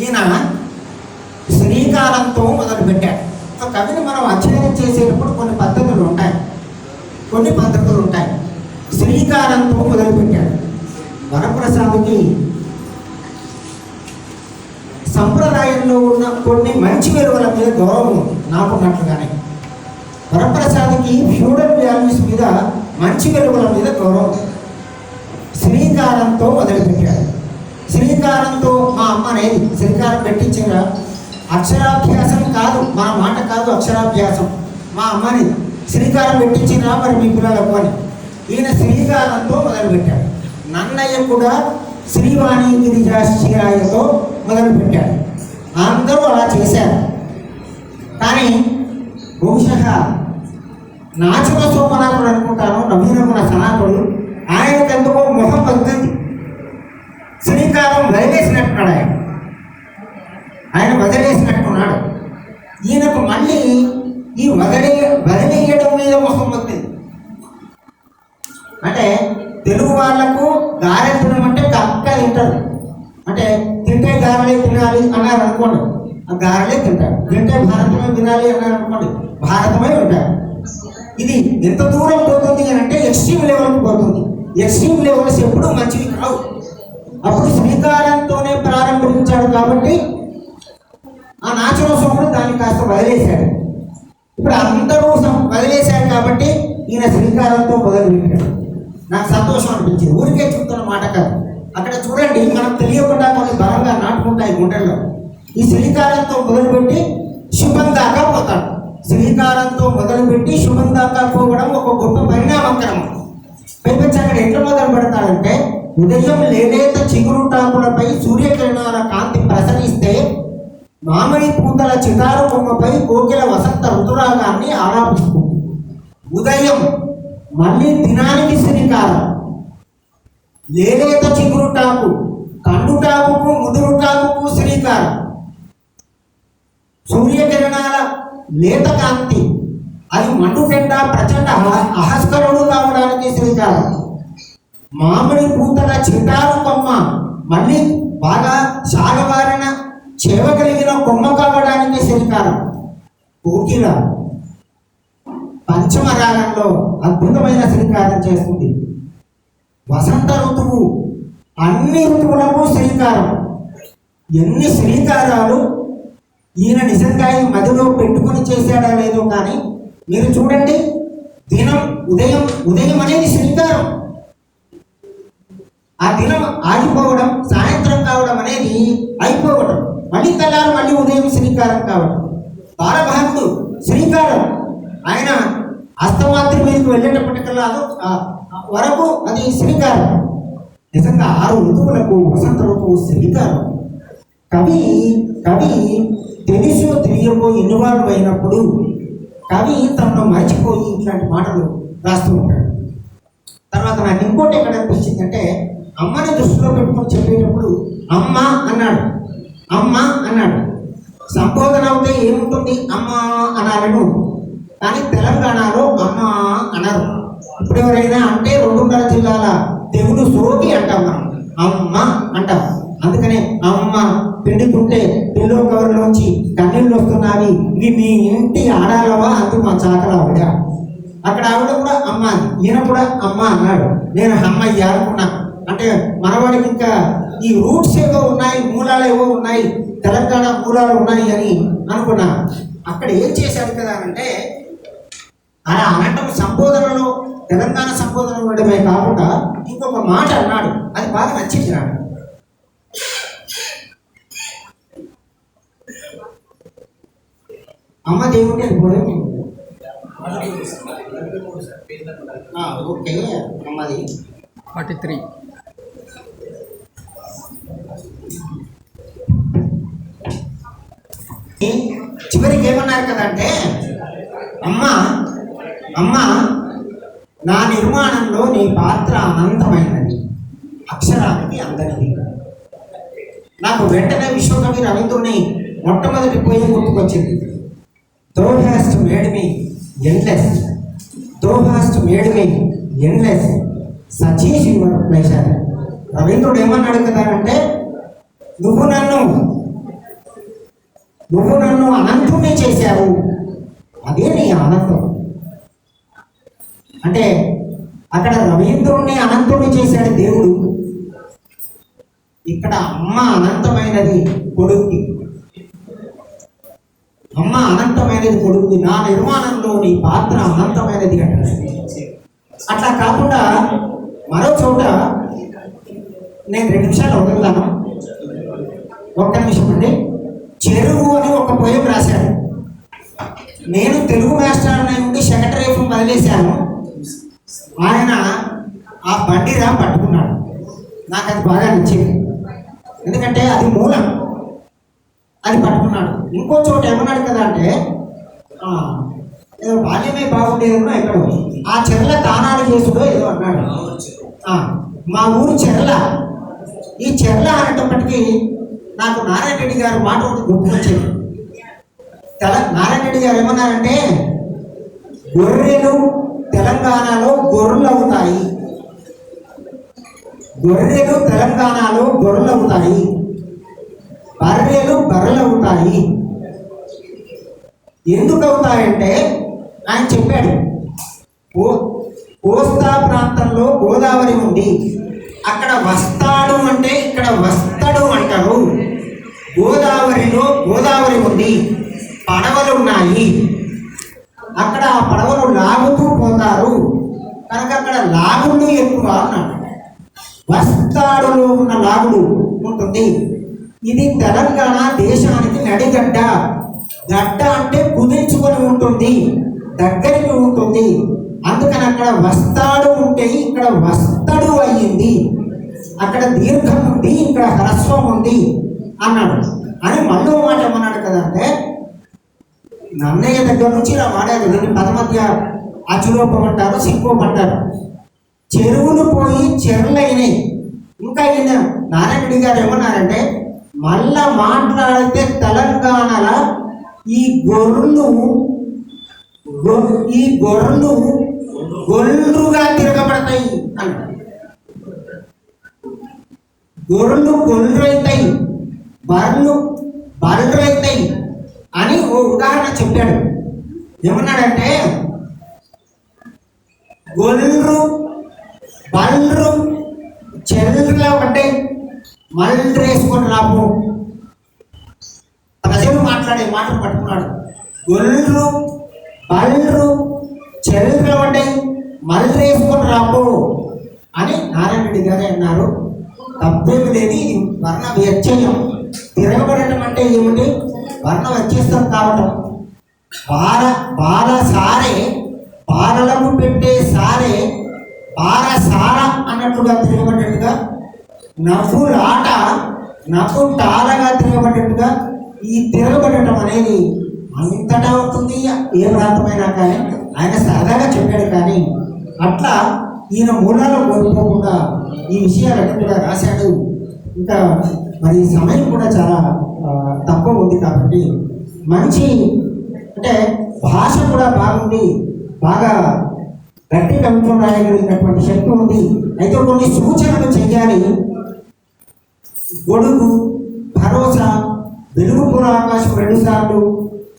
ఈయన శ్రీకారంతో మొదలుపెట్టాడు. సో కవిని మనం అధ్యయనం చేసేటప్పుడు కొన్ని పద్ధతులు ఉంటాయి. కొన్ని పద్ధతులు ఉంటాయి. శ్రీకారంతో మొదలుపెట్టాడు. వరప్రసాద్కి సంప్రదాయంలో ఉన్న కొన్ని మంచి విలువల మీద గౌరవం నాకున్నట్లుగానే వరప్రసాద్కి ఫ్యూడల్ వాల్యూస్ మీద మంచి విలువల మీద గౌరవం శ్రీకారంతో మొదలుపెట్టాడు. శ్రీకారంతో మా అమ్మ అనేది శ్రీకారం పెట్టించారా? అక్షరాభ్యాసం కాదు మా మాట కాదు అక్షరాభ్యాసం. మా అమ్మని శ్రీకారం పెట్టించినా మరి మీ పిల్లలకు అని. ఈయన శ్రీకారంతో మొదలుపెట్టాడు. నన్నయ్య కూడా శ్రీవాణి గిరిజాశ్చర్యాయతో మొదలుపెట్టాడు. అందరూ అలా చేశారు. కానీ బహుశా నాచుక సోమనాథుడు అనుకుంటాను నవీనమున సనాతుడు ఆయనకు ఎందుకో మొహం పద్ధతి శ్రీకారం వదిలేసినట్టున్నాడు ఆయన. ఆయన వదిలేసినట్టున్నాడు. ఈయనకు మళ్ళీ ఈ వదిలే వదిలేయడం మీద మొహం వచ్చింది. అంటే తెలుగు వాళ్ళకు గారె తినమంటే కక్క తింటారు. అంటే తింటే గారెలే తినాలి అన్నారు అనుకోండి. ఆ గారెలే తింటారు. తింటే భారతమే తినాలి అన్నారు అనుకోండి. భారతమే ఉంటారు ఇది ఎంత దూరం పోతుంది అని అంటే ఎక్స్ట్రీమ్ లెవెల్కి పోతుంది. ఎక్స్ట్రీమ్ లెవెల్స్ ఎప్పుడూ మంచివి కావు. అప్పుడు శ్రీకారంతోనే ప్రారంభించాడు కాబట్టి ఆ నాచరోత్సవంలో దాన్ని కాస్త వదిలేశాడు. ఇప్పుడు అందరూ వదిలేశాడు కాబట్టి ఈయన శ్రీకారంతో మొదలుపెట్టాడు. నాకు సంతోషం అనిపించింది. ఊరికే చెప్తున్న మాట కాదు. అక్కడ చూడండి మనకు తెలియకుండా కొన్ని బలంగా నాటుకుంటాయి గుండెల్లో ఈ శ్రీకారంతో మొదలుపెట్టి శుభం దాకా పోతాడు. శ్రీకారంతో మొదలుపెట్టి శుభం దాకా పోవడం ఒక గొప్ప పరిణామకరం. పైపెచ్చి అక్కడ ఎట్లా మొదలు పెడతాడంటే ఉదయం లేనేత చిగురుటాకులపై సూర్యకిరణాల కాంతి ప్రసరిస్తే మామిడి పూతల చితారు కొమ్మపై కోకిల వసంత ఋతురాగాన్ని ఆరాపిస్తుంది ఉదయం మళ్ళీ దినానికి శ్రీకారం. లేలేత చిగురుటాకు కండుటాకుకు ముదురుటాకుకు శ్రీకారం. సూర్యకిరణాల లేత కాంతి అది మండుకెండ ప్రచండ అహస్కరుడు కావడానికి శ్రీకారం. మామిడి పూతల చిటారు కొమ్మ మళ్ళీ బాగా సాగబారిన చేవగలిగిన కొమ్మ కావడానికి శ్రీకారం కోకిల పంచమరాగంలో అద్భుతమైన శ్రీకారం చేస్తుంది. వసంత ఋతువు అన్ని ఋతువులకు శ్రీకారం ఎన్ని శ్రీకారాలు ఈయన నిజంగా ఈ మదిలో పెట్టుకుని చేశాడా లేదో కానీ మీరు చూడండి దినం ఉదయం ఉదయం అనేది శ్రీకారం ఆ దినం ఆగిపోవడం సాయంత్రం కావడం అనేది అయిపోవడం మళ్ళీ తెల్లారు మళ్ళీ ఉదయం శ్రీకారం కావడం బాలభారతుడు శ్రీకారం ఆయన అస్తమాత్రి మీదకి వెళ్ళేటప్పటికల్లా వరకు అది శ్రీకారం నిజంగా ఆరు ఋతువులకు వసంత ఋతువు శ్రీకారం కవి కవి తెలుసో తెలియకో ఇన్వాల్వ్ అయినప్పుడు కవి తనను మర్చిపోయి ఇట్లాంటి మాటలు రాస్తూ ఉంటాడు. తర్వాత నాకు ఇంకోటి ఎక్కడ అనిపించిందంటే అమ్మని దృష్టిలో పెట్టుకొని చెప్పేటప్పుడు అమ్మ అన్నాడు. అమ్మ అన్నాడు. సంబోధన అవుతే ఏముంటుంది? అమ్మ అనాలను. కానీ తెలంగాణలో అమ్మ అనరు. ఇప్పుడు ఎవరైనా అంటే రెండున్నర జిల్లాల దేవుడు సోకి అంటాం మనం. అమ్మ అంటాం. అందుకనే అమ్మ పిండుతుంటే పిల్లో కవర్లోంచి కన్నీళ్ళు వస్తున్నావి. ఇవి మీ ఇంటి ఆడాలవా? అంటూ మా చాకల ఆవిడ. అక్కడ ఆవిడ కూడా అమ్మ ఈయన కూడా అమ్మ అన్నాడు. నేను అమ్మయ్య అనుకున్నాను అంటే మనవాడికి ఇంకా ఈ రూట్స్ ఏవో ఉన్నాయి మూలాలు ఏవో ఉన్నాయి తెలంగాణ మూలాలు ఉన్నాయి అని అనుకున్నా. అక్కడ ఏం చేశాడు కదా అంటే అలా అనటం సంబోధనలో తెలంగాణ సంబోధన ఉండడమే కాకుండా ఇంకొక మాట అన్నాడు. అది బాగా నచ్చింది నాకు. అమ్మ దేవుడి అని పోయి ఓకే. అమ్మది. Forty three. చివరికి ఏమన్నారు కదంటే అమ్మ అమ్మ నా నిర్మాణంలో నీ పాత్ర అనంతమైనది అక్షరానికి అందనిది. నాకు వెంటనే విశ్వకవి రవీంద్రుని మొట్టమొదటి పోయి గుర్తుకొచ్చింది. Thou hast made me endless thou hast made me endless such is your pleasure రవీంద్రుడు ఏమన్నాడు కదా అంటే నువ్వు నన్ను నువ్వు నన్ను అనంతుణ్ణి చేశావు. అదే నీ ఆనందం. అంటే అక్కడ రవీంద్రుణ్ణి అనంతుణ్ణి చేశాడు దేవుడు. ఇక్కడ అమ్మ అనంతమైనది కొడుక్కి. అమ్మ అనంతమైనది కొడుకుది నా నిర్మాణంలో నీ పాత్ర అనంతమైనది అంటాడు అట్లా కాకుండా మరో చోట నేను రెండు నిమిషాలు వదులుతాను ఒక్క నిమిషం అండి. చెరువు అని ఒక పోయం రాశాడు నేను తెలుగు మాస్టర్ నుండి సెక్రటరీ వదిలేశాను. ఆయన ఆ బండిరా పట్టుకున్నాడు. నాకు అది బాగా నచ్చింది. ఎందుకంటే అది మూలం. అది పట్టుకున్నాడు. ఇంకో చోట ఏమన్నాడు కదా అంటే ఏదో బాల్యమే బాగుండేదో ఇక్కడ ఆ చెర్ల తానాడు చేసుడో ఏదో అన్నాడు. మా ఊరు చెర్ల. ఈ చెర్ల అనేటప్పటికీ నాకు నారాయణ రెడ్డి గారు మాట ఒకటి గుర్తుకొచ్చింది. తెల నారాయణ రెడ్డి గారు ఏమన్నారంటే గొర్రెలు తెలంగాణలో గొర్రెలు అవుతాయి గొర్రెలు తెలంగాణలో గొర్రెలు అవుతాయి బర్రెలు బర్రెలు అవుతాయి ఎందుకు అవుతాయంటే ఆయన చెప్పాడు కో కోస్తా ప్రాంతంలో గోదావరి ఉంది. అక్కడ వస్తాడు అంటే ఇక్కడ వస్తాడు అంటారు. గోదావరిలో గోదావరి ఉంది. పడవలు ఉన్నాయి అక్కడ ఆ పడవలు లాగుతూ పోతారు. కనుక అక్కడ లాగుళ్ళు ఎక్కువ అన్నాడు. వస్తాడులో ఉన్న లాగుడు ఉంటుంది. ఇది తెలంగాణ దేశానికి నడిగడ్డ. గడ్డ అంటే కుదించుకొని ఉంటుంది. దగ్గరికి ఉంటుంది. అందుకని అక్కడ వస్తాడు ఉంటే ఇక్కడ వస్తడు అయ్యింది. అక్కడ దీర్ఘం ఉంది ఇక్కడ హ్రస్వం ఉంది. అన్నాడు. అని మళ్ళీ మాట ఏమన్నాడు కదంటే నన్నయ్య దగ్గర నుంచి ఇలా వాడారు దీన్ని పదమధ్య అచురూపం అంటారు సింకోపం అంటారు చెరువులు పోయి చెరువులైనాయి ఇంకా ఈయన నారాయణుడి గారు ఏమన్నారంటే మళ్ళా మాట్లాడితే తెలంగాణల ఈ గొర్రెలు గొ- ఈ గొర్రెలు గొల్లుగా తిరగబడతాయి అంట గొర్రెలు బర్లు బర్రెలు అని ఓ ఉదాహరణ చెప్పాడు. ఏమన్నాడంటే గొర్రెలు బర్రెలు చెల్లెలు అంటే మళ్ళీ వేసుకొని రాపు. ప్రజలు మాట్లాడే మాటలు పట్టుకున్నాడు. గొర్రెలు బర్రెలు చెల్లెలు అంటే మళ్ళీ వేసుకొని రాపు అని నారాయణ రెడ్డి గారే అన్నారు. తప్పేమి లేదు ఇది వర్ణ వ్యత్యయం తిరగబడటం అంటే ఏమిటి వర్ణ వచ్చేస్తాం కావటం. బాల బాల సారే బాలలకు పెట్టే సారే బాల సార అన్నట్టుగా తిరగబడ్డట్టుగా నవ్వులాట నవ్వు టాలగా తిరగబడ్డట్టుగా ఈ తిరగబడటం అనేది అంతటా అవుతుంది. ఏ ప్రాంతమైనా కానీ ఆయన సరదాగా చెప్పాడు కానీ అట్లా ఈయన మూలాలు కోల్పోకుండా ఈ విషయాలన్నీ కూడా రాశాడు. ఇంకా మరి సమయం కూడా చాలా తక్కువ ఉంది కాబట్టి మంచి అంటే భాష కూడా బాగుంది బాగా గట్టి కవిత్వం రాయగలిగినటువంటి శక్తి ఉంది. అయితే కొన్ని సూచనలు చేయాలి. గొడుగు భరోసా వెలుగుపుర ఆకాశం రెండు సార్లు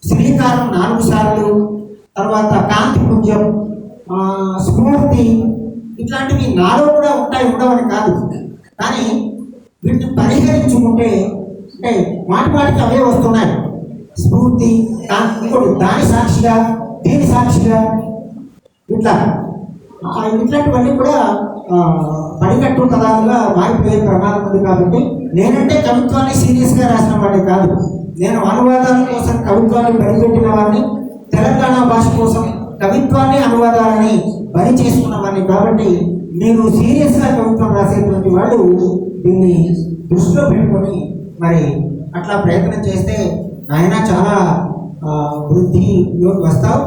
శ్రీకారం నాలుగు సార్లు తర్వాత కాంతిపుంజం పుంజం స్ఫూర్తి ఇట్లాంటివి నాలో కూడా ఉంటాయి ఉండవని కాదు. కానీ వీటిని పరిహరించుకుంటే అంటే మాటి మాటికి అవే వస్తున్నాయి. స్ఫూర్తి ఇప్పుడు దాని సాక్షిగా దీని సాక్షిగా ఇట్లా. ఇట్లాంటివన్నీ కూడా పడికట్టు పదాలుగా మారిపోయే ప్రమాదం ఉంది కాబట్టి నేనంటే కవిత్వాన్ని సీరియస్గా రాసిన వాడిని కాదు. నేను అనువాదాల కోసం కవిత్వాన్ని బరిపెట్టిన వాడిని తెలంగాణ భాష కోసం కవిత్వాన్ని అనువాదాలని బరి చేసుకున్న వాడిని కాబట్టి నేను సీరియస్గా కవిత్వం రాసేటువంటి వాళ్ళు దీన్ని దృష్టిలో పెట్టుకొని మరి అట్లా ప్రయత్నం చేస్తే నాయన చాలా వృద్ధిలోకి వస్తావు.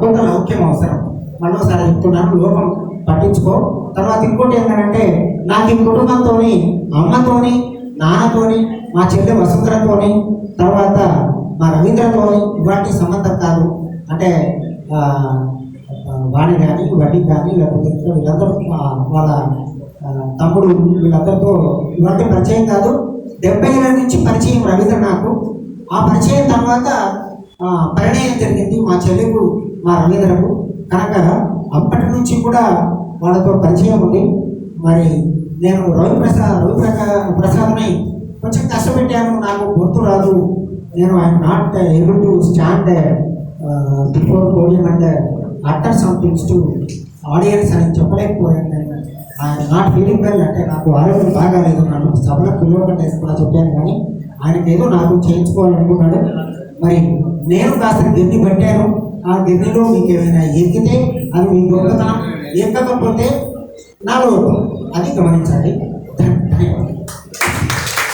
కొంత లౌక్యం అవసరం. మళ్ళీసారి చెప్తున్నాను లోకం పట్టించుకో. తర్వాత ఇంకోటి ఏంటంటే నాకు ఈ కుటుంబంతోని అమ్మతోని నాన్నతోని మా చెల్లె వసుంధరతోని తర్వాత మా రవీంద్రతోని ఇవాటి సంబంధం కాదు. అంటే ఆ, వాణి కానీ వడ్డీ కానీ లేకపోతే వీళ్ళందరూ వాళ్ళ తమ్ముడు వీళ్ళందరితో ఇవాటి పరిచయం కాదు. డెబ్బై ఏళ్ళ నుంచి పరిచయం రవీంద్ర నాకు. ఆ పరిచయం తర్వాత పరిణయం జరిగింది మా చెల్లెకు మా రవీంద్రకు. కనుక అప్పటి నుంచి కూడా వాళ్ళతో పరిచయం ఉంది. మరి నేను రవి ప్రసాద్ రవి ప్రకా ప్రసాద్ని కొంచెం కష్టపెట్టాను. నాకు గుర్తు రాదు. నేను I'm not able to stand before podium and utter somethings to audience అని చెప్పలేకపోయాను. నా ఫీలింగ్ వెల్ అంటే నాకు ఆరోగ్యం బాగాలేదు నన్ను సభలో పిలవకుండా కూడా చెప్పాను కానీ ఆయనకేదో ఏదో నాకు చేయించుకోవాలనుకున్నాడు. మరి నేను కాస్త గిన్నె పెట్టాను. ఆ గిన్నెలో మీకు ఏమైనా ఎక్కితే అది మీ గొప్పతనం. ఎక్కకపోతే నాలో అది గమనించండి. ధన్యవాదాలు.